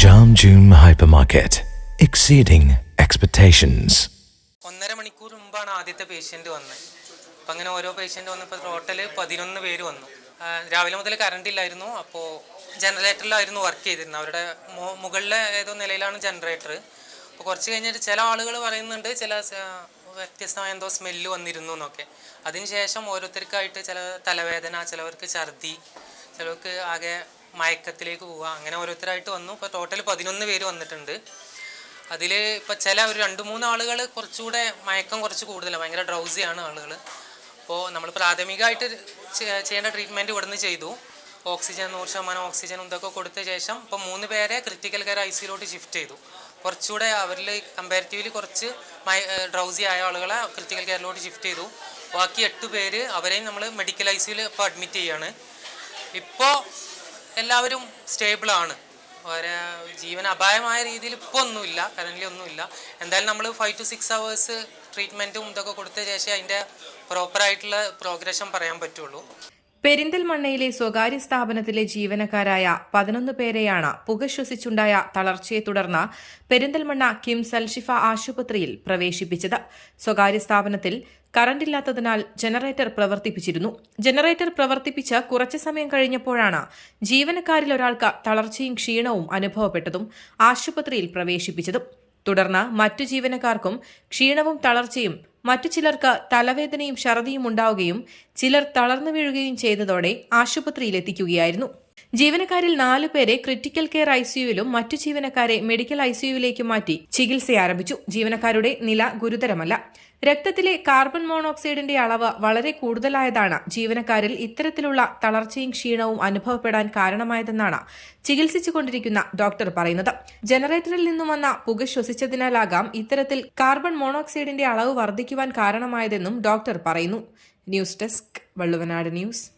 Jam hyper market exceeding expectations ഒന്നര മണിക്കൂർ മുമ്പാണ് ആദ്യത്തെ പേഷ്യന്റ് വന്നത്. അപ്പം അങ്ങനെ ഓരോ പേഷ്യന്റ് വന്നപ്പോൾ ടോട്ടൽ പതിനൊന്ന് പേര് വന്നു. രാവിലെ മുതൽ കറണ്ട് ഇല്ലായിരുന്നു. അപ്പോൾ ജനറേറ്ററിലായിരുന്നു വർക്ക് ചെയ്തിരുന്നത്. അവരുടെ മുകളിലെ ഏതോ നിലയിലാണ് ജനറേറ്റർ അപ്പോൾ കുറച്ച് കഴിഞ്ഞിട്ട് ചില ആളുകൾ പറയുന്നുണ്ട് ചില വ്യത്യസ്തമായ എന്തോ സ്മെല്ല് വന്നിരുന്നു എന്നൊക്കെ. അതിനുശേഷം ഓരോരുത്തർക്കായിട്ട് ചില തലവേദന ചിലവർക്ക് ഛർദി ചിലവർക്ക് ആകെ മയക്കത്തിലേക്ക് പോവുക അങ്ങനെ ഓരോരുത്തരായിട്ട് വന്നു. ഇപ്പോൾ ടോട്ടൽ പതിനൊന്ന് പേര് വന്നിട്ടുണ്ട്. അതിൽ ഇപ്പോൾ ചില ഒരു രണ്ട് മൂന്ന് ആളുകൾ കുറച്ചുകൂടെ മയക്കം കുറച്ച് കൂടുതലാണ് ഭയങ്കര ഡ്രൗസിയാണ് ആളുകൾ അപ്പോൾ നമ്മൾ പ്രാഥമികമായിട്ട് ചെയ്യേണ്ട ട്രീറ്റ്മെന്റ് ഇവിടുന്ന് ചെയ്തു. ഓക്സിജൻ നൂറ് ശതമാനം ഓക്സിജൻ ഇതൊക്കെ കൊടുത്ത ശേഷം ഇപ്പോൾ മൂന്ന് പേരെ ക്രിട്ടിക്കൽ കെയർ ഐ സിയിലോട്ട് ഷിഫ്റ്റ് ചെയ്തു. കുറച്ചുകൂടെ അവരിൽ കമ്പാരിറ്റീവ്ലി കുറച്ച് മൈ ഡ്രൗസി ആയ ആളുകളെ ക്രിട്ടിക്കൽ കെയറിലോട്ട് ഷിഫ്റ്റ് ചെയ്തു. ബാക്കി എട്ട് പേര് അവരെയും നമ്മൾ മെഡിക്കൽ ഐ സിയിൽ ഇപ്പോൾ അഡ്മിറ്റ് ചെയ്യാണ്. ഇപ്പോൾ എല്ലാവരും സ്റ്റേബിളാണ് ഒരു ജീവൻ അപായമായ രീതിയിൽ ഇപ്പോൾ ഒന്നുമില്ല കറന്റ് ഒന്നുമില്ല. എന്തായാലും നമ്മൾ ഫൈവ് ടു സിക്സ് അവേഴ്സ് ട്രീറ്റ്മെന്റും ഇതൊക്കെ കൊടുത്ത ശേഷം അതിന്റെ പ്രോപ്പറായിട്ടുള്ള പ്രോഗ്രഷൻ പറയാൻ പറ്റുള്ളൂ. പെരിന്തൽമണ്ണയിലെ സ്വകാര്യ സ്ഥാപനത്തിലെ ജീവനക്കാരായ പതിനൊന്ന് പേരെയാണ് പുക ശ്വസിച്ചുണ്ടായ തളർച്ചയെ തുടർന്ന് പെരിന്തൽമണ്ണ കിംസ് അൽഷിഫ ആശുപത്രിയിൽ പ്രവേശിപ്പിച്ചത്. സ്വകാര്യ സ്ഥാപനത്തിൽ കറണ്ടില്ലാത്തതിനാൽ ജനറേറ്റർ പ്രവർത്തിപ്പിച്ചിരുന്നു. ജനറേറ്റർ പ്രവർത്തിപ്പിച്ച് കുറച്ചു സമയം കഴിഞ്ഞപ്പോഴാണ് ജീവനക്കാരിൽ ഒരാൾക്ക് തളർച്ചയും ക്ഷീണവും അനുഭവപ്പെട്ടതും ആശുപത്രിയിൽ പ്രവേശിപ്പിച്ചതും. തുടർന്ന് മറ്റു ജീവനക്കാർക്കും ക്ഷീണവും തളർച്ചയും മറ്റു ചിലർക്ക് തലവേദനയും ഛർദിയും ഉണ്ടാവുകയും ചിലർ തളർന്നു വീഴുകയും ചെയ്തതോടെ ആശുപത്രിയിലെത്തിക്കുകയായിരുന്നു. ജീവനക്കാരിൽ നാലു പേരെ ക്രിട്ടിക്കൽ കെയർ ഐസിയുവിലും മറ്റു ജീവനക്കാരെ മെഡിക്കൽ ഐസിയുവിലേക്ക് മാറ്റി ചികിത്സ ആരംഭിച്ചു ജീവനക്കാരുടെ നില ഗുരുതരമല്ല. രക്തത്തിലെ കാർബൺ മോണോക്സൈഡിന്റെ അളവ് വളരെ കൂടുതലായതാണ്. ജീവനക്കാരിൽ ഇത്തരത്തിലുള്ള തളർച്ചയും ക്ഷീണവും അനുഭവപ്പെടാൻ കാരണമായതെന്നാണ് ചികിത്സിച്ചുകൊണ്ടിരിക്കുന്ന ഡോക്ടർ പറയുന്നത്. ജനറേറ്ററിൽ നിന്നും വന്ന പുക ശ്വസിച്ചതിനാലാകാം ഇത്തരത്തിൽ കാർബൺ മോണോക്സൈഡിന്റെ അളവ് വർദ്ധിക്കുവാൻ കാരണമായതെന്നും ഡോക്ടർ പറയുന്നു. News desk Valluvanad news.